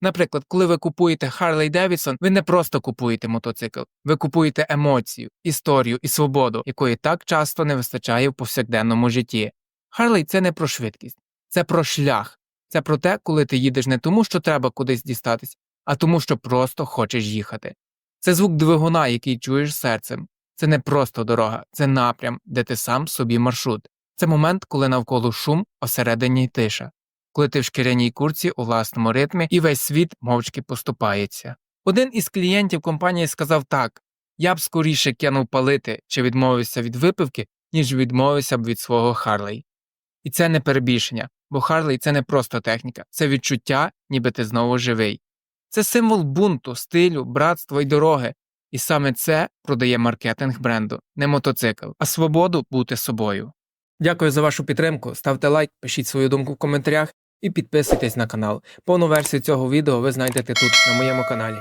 Наприклад, коли ви купуєте Harley Davidson, ви не просто купуєте мотоцикл, ви купуєте емоцію, історію і свободу, якої так часто не вистачає в повсякденному житті. Harley – це не про швидкість, це про шлях, це про те, коли ти їдеш не тому, що треба кудись дістатись, а тому, що просто хочеш їхати. Це звук двигуна, який чуєш серцем. Це не просто дорога, це напрям, де ти сам собі маршрут. Це момент, коли навколо шум, а всередині тиша, коли ти в шкіряній курці у власному ритмі і весь світ мовчки поступається. Один із клієнтів компанії сказав так: я б скоріше кинув палити чи відмовився від випивки, ніж відмовився б від свого Харлей. І це не перебільшення, бо Харлей це не просто техніка, це відчуття, ніби ти знову живий. Це символ бунту, стилю, братства й дороги. І саме це продає маркетинг бренду, не мотоцикл, а свободу бути собою. Дякую за вашу підтримку. Ставте лайк, пишіть свою думку в коментарях і підписуйтесь на канал. Повну версію цього відео ви знайдете тут, на моєму каналі.